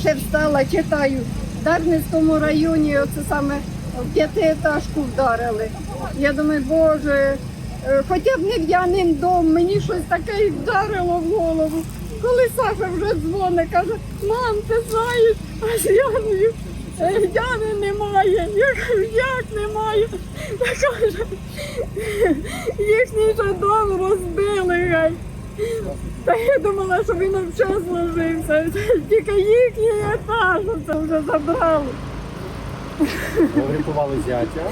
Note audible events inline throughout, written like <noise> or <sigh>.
ще встала, читаю. В Дарницькому районі оце саме в п'ятиетажку вдарили. Я думаю, боже, е, хоча б не в Янин дом, мені щось таке вдарило в голову. Коли Саша вже дзвонить, каже, мам, ти знаєш, а з Яною е, Яни немає. Я кажу, як немає? Та <laughs> каже, їхній же дом розбили гай. Та я думала, що він взагалі зложився. Тільки їхній етаж це вже забрали. Врятували зятя,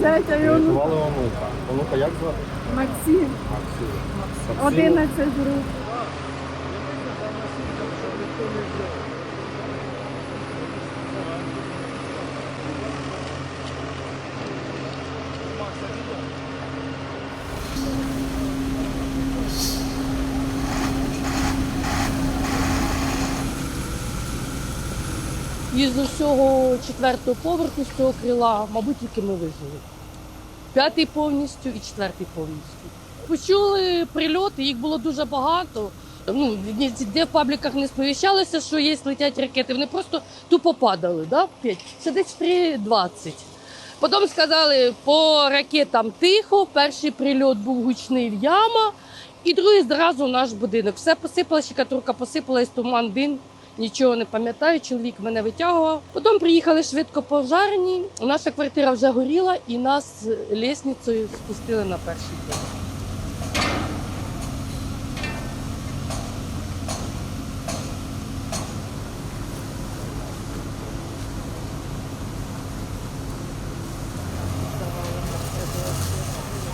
Зятя його ну, врятували онука. Онука як звати? Максим, Максим. 11 груп. І з усього четвертого поверху, з цього крила, мабуть, тільки ми вижили. П'ятий повністю і четвертий повністю. Почули прильоти, їх було дуже багато. Ну, де в пабліках не сповіщалося, що є летять ракети. Вони просто тупо падали, да? Це десь 3.20. Потім сказали, по ракетам тихо, перший прильот був гучний в яма, і другий зразу наш будинок. Все посипалося, щекатурка посипалась, туман, дим. Нічого не пам'ятаю, чоловік мене витягував. Потім приїхали швидко пожарні. Наша квартира вже горіла, і нас лісницею спустили на перший поверх.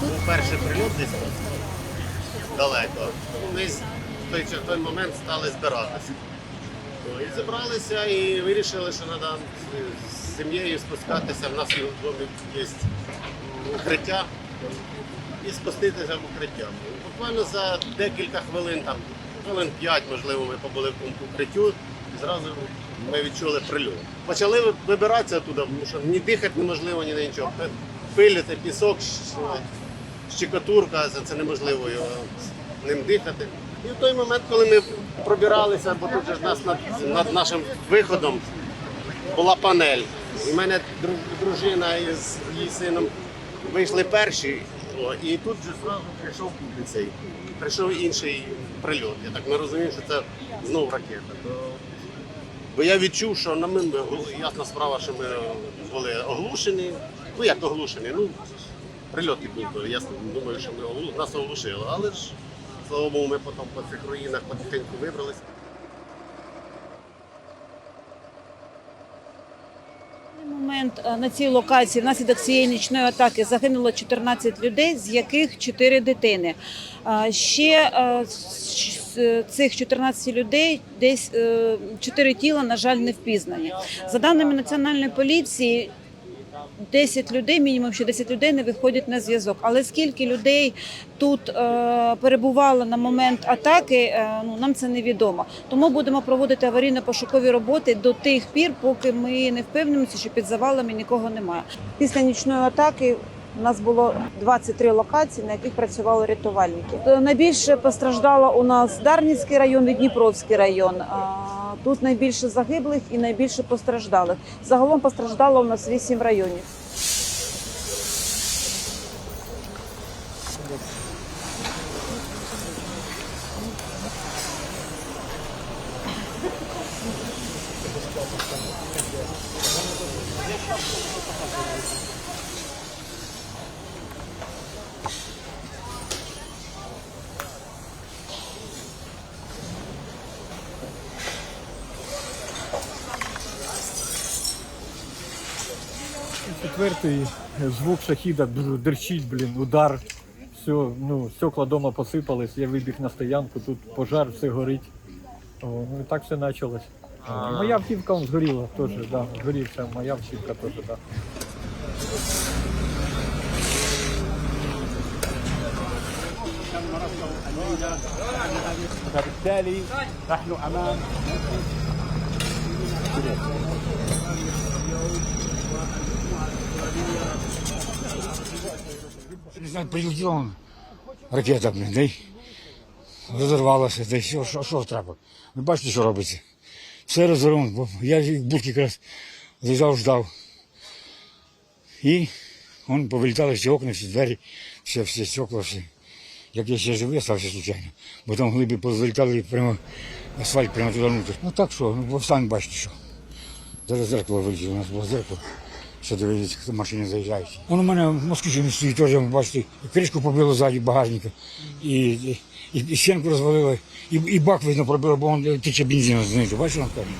Був перший прильот десь далеко. Ми в той, в той момент стали збиратися. І зібралися і вирішили, що треба з сім'єю спускатися. В нас в домі є укриття і спуститися в укриття. Буквально за декілька хвилин, там, хвилин 5, можливо, ми побули в укриттю, і зразу ми відчули прильот. Почали вибиратися туди, тому що ні дихати неможливо, ні на нічого. Пиль, це пісок, щ- щекотурка, це, це неможливо його ним дихати. І в той момент, коли ми пробиралися, бо тут же ж нас над, над нашим виходом була панель. І в мене дружина із її сином вийшли перші, і тут же зразу прийшов цей, прийшов інший прильот. Я так не розумію, що це знов ракета. Бо я відчув, що на мене ясна справа, що ми були оглушені. Ну як оглушені? Ну, прильот був, то ясно, думаю, що ми нас оглушили. Але ж, слава Богу, ми потім по цих руїнах потихеньку вибралися. Момент е, на цій локації внаслідок цієї нічної атаки загинуло 14 людей, з яких 4 дитини. Ще е, з з цих 14 людей десь 4 тіла, на жаль, не впізнані. За даними національної поліції. 10 людей, мінімум ще 10 людей не виходять на зв'язок. Але скільки людей тут е, перебувало на момент атаки, е, ну нам це невідомо. Тому будемо проводити аварійно-пошукові роботи до тих пір, поки ми не впевнимося, що під завалами нікого немає. Після нічної атаки. У нас було 23 локації, на яких працювали рятувальники. Е, Найбільше постраждало у нас Дарницький район і Дніпровський район. Тут найбільше загиблих і найбільше постраждалих. Загалом постраждало у нас 8 районів. Четвертий звук шахіда дуже дерчить, блін, удар. Все, ну, стекла дома посипались, я вибіг на стоянку, тут пожар, все горить. О, ну і так все почалось. О, Моя автівка он згоріла теж, да, згорівся, моя автівка теж, да. فبالتالي نحن امام не знаю, прилетіла ракета, блін, да й розірвалася, да що, що, що треба? Ви бачите, що робиться? все розорвано. Бо Я в будки якраз лежав, ждав. І он повилітали всі окна, всі двері, все, всі стекла, всі. Як я ще живий, стався случайно. Бо там глибі повилітали прямо асфальт прямо туди внутрі. Ну так що, ну самі бачите, що. Зараз зеркало вилетіло, у нас було зеркало. Що дивитися, хто машини заїжджають. Воно у мене москвичі стоїть теж, бачите, кришку побило ззаді багажника, і, і, і стінку розвалили, і, і бак видно пробило, бо він тече бензину знизу. Бачите, там кажуть?